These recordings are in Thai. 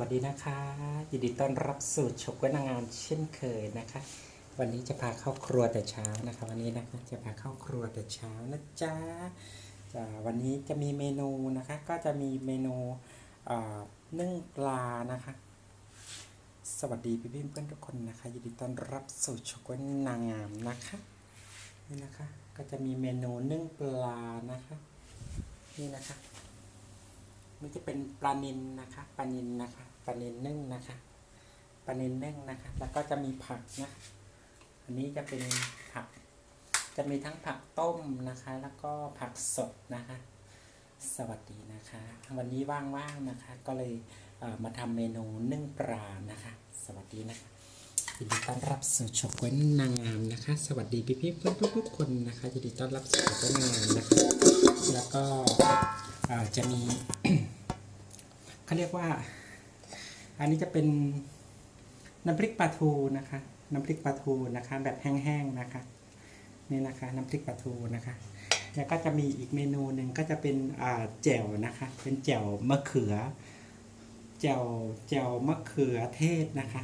วัสดีนะคะ ยินดีต้อนรับสู่ชกวนางงามเช่นเคยนะคะ วันนี้จะพาเข้าครัวแต่เช้านะคะ วันนี้นะคะจะพาเข้าครัวแต่เช้านะจ๊ะจะวันนี้จะมีเมนูนะคะ ก็จะมีเมนูนึ่งปลานะคะ สวัสดีพี่เพื่อนทุกคนนะคะ ยินดีต้อนรับสู่ชกวนางงามนะคะนี่นะคะ ก็จะมีเมนูนึ่งปลานะคะ นี่นะคะ นจะเป็นปลานินนะคะปลานินนะคะปลานินนึ่งนะคะปลานินนึ่งนะคะ แล้วก็จะมีผักนะ อันนี้จะเป็นผัก จะมีทั้งผักต้มนะคะ แล้วก็ผักสดนะคะ สวัสดีนะคะ วันนี้ว่างๆนะคะ ก็เลยเมาทำเมนูนึ่งปลานะคะ สวัสดีนะคะยินดีต้อนรับสู่ช็อกเว้นนางงามนะคะ สวัสดีพี่ๆเพื่อนทุกๆคนนะคะยินดีต้อนรับสู่ช็อกเว้นนางงามนะคะ แล้วก็จะมี เขาเรียกว่า อันนี้จะเป็นน้ำพริกปลาทูนะคะ น้ำพริกปลาทูนะคะ แบบแห้งๆนะคะนี่นะคะน้ำพริกปลาทูนะคะแล้วก็จะมีอีกเมนูหนึ่งก็จะเป็นอ่าแจ่วนะคะ เป็นแจ่วมะเขือแจ่วแจ่วมะเขือเทศนะคะ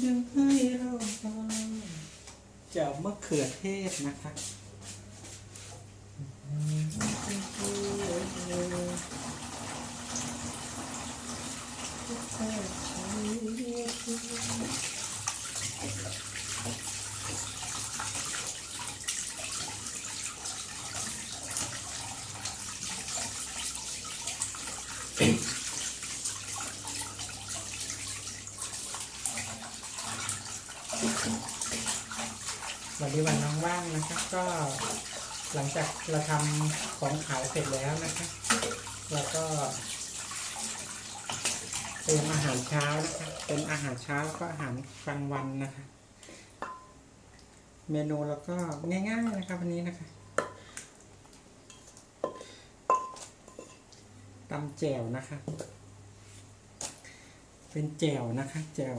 ยังให้เราฟังแจ่วมะเขือเทศนะคะวัน นี้วันน้องว่างนะคะ ก็หลังจากเราทำของขายเสร็จแล้วนะคะแล้วก็เตรียมอาหารเช้านะคะเป็นอาหารเช้าแล้วก็อาหารกลางวันนะคะ เมนูแล้วก็ง่ายๆนะคะวันนี้นะคะตำแจ่วนะคะ เป็นแจ่วนะคะแจ่ว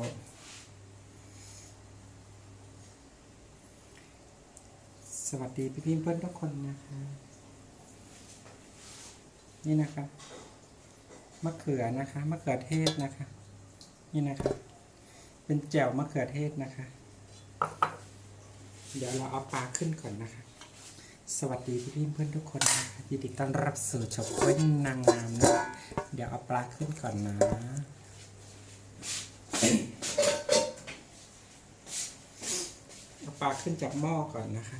วัสดีพี่พี่เพื่อนทุกคนนะคะ นี่นะคะมะเขือนะคะมะเขือเทศนะคะ นี่นะคะเป็นแจ่วมะเขือเทศนะคะ เดี๋ยวเราเอาปลาขึ้นก่อนนะคะ สวัสดีพี่พี่เพื่อนทุกคนนะคะยินดีต้อนรับสู่ชมเว้นนางงามนะะเดี๋ยวเอาปลาขึ้นก่อนนะเอาปลาขึ้นจากหม้อก่อนนะคะ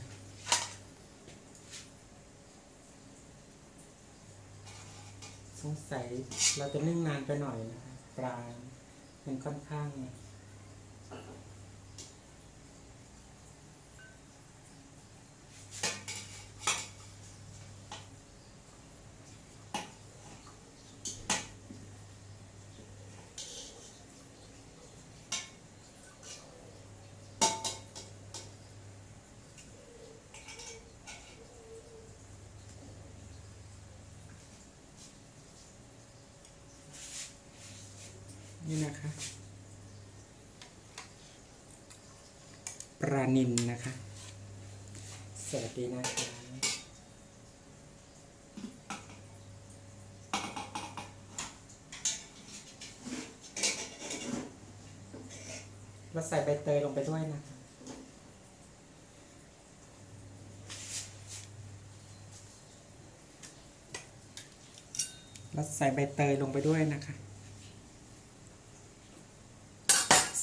สงสัยเราจะนึ่งนานไปหน่อยนะคะปลามันค่อนข้าง นี่นะคะ ปลานินนะคะ สวัสดีนะคะเราใส่ใบเตยลงไปด้วยนะคะเราใส่ใบเตยลงไปด้วยนะคะ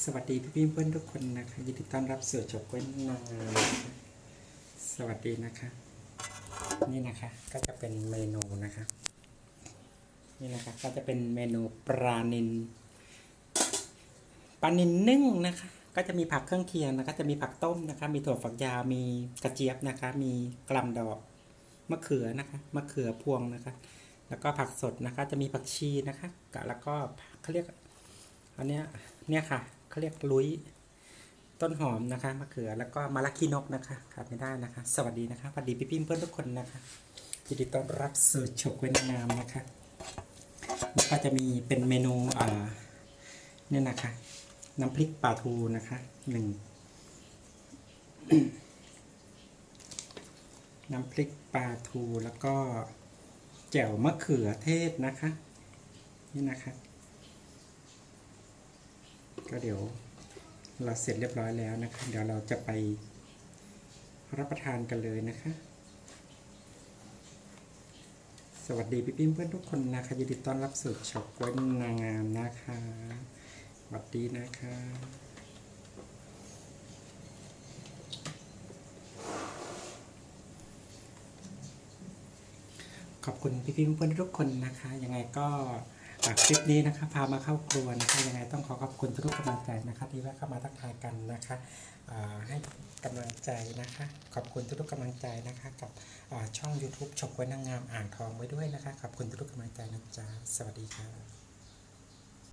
ส วัสดีพี่พี่เพื่อนทุกคนนะคะยินดีต้อนรับสู่จบเว้นนางานสวัสดีนะคะ นี่นะคะก็จะเป็นเมนูนะคะ นี่นะคะก็จะเป็นเมนูปลานินปลานินนึ่งนะคะ ก็จะมีผักเครื่องเคียงนะคะจะมีผักต้มนะคะ มีถั่วฝักยาวมีกระเจี๊ยบนะคะ มีกลัมดอกมะเขือนะคะมะเขือพวงนะคะ แล้วก็ผักสดนะคะ จะมีผักชีนะคะกะแล้วก็เขาเรียกอันเนี้ยเนี่ยค่ะ เขาเรียกลุยต้นหอมนะคะมะเขือแล้วก็มะละกีนกนะคะขาดไม่ได้นะคะ สวัสดีนะคะสวัสดีพี่พี่เพื่อนทุกคนนะคะยินดีต้อนรับสู่ฉกเว้นามนะคะแล้วก็จะมีเป็นเมนูอ่าเนี่ยนะคะ น้ำพริกปลาทูนะคะหนึ่งน้ำพริกปลาทูแล้วก็แจ่วมะเขือเทศนะคะ นี่นะคะ ก็เดี๋ยวเราเสร็จเรียบร้อยแล้วนะคะ เดี๋ยวเราจะไปรับประทานกันเลยนะคะ สวัสดีพี่ๆเพื่อนทุกคนนะคะยินดีต้อนรับสู่ช็อกเว้นนางงามนะคะสวัสดีนะคะขอบคุณพี่ๆเพื่อนทุกคนนะคะ ยังไงก็ คลิปนี้นะคะพามาเข้าครัวนะคะยังไงต้องขอขอบคุณทุกกำลังใจนะคะที่แวะเข้ามาทักทายกันนะคะให้กำลังใจนะคะ ขอบคุณทุกๆกำลังใจนะคะ กับช่อง YouTube ฉกไว้นางงามอ่างทองไว้ด้วยนะคะ ขอบคุณทุกๆกำลังใจนะจ๊ะสวัสดีค่ะ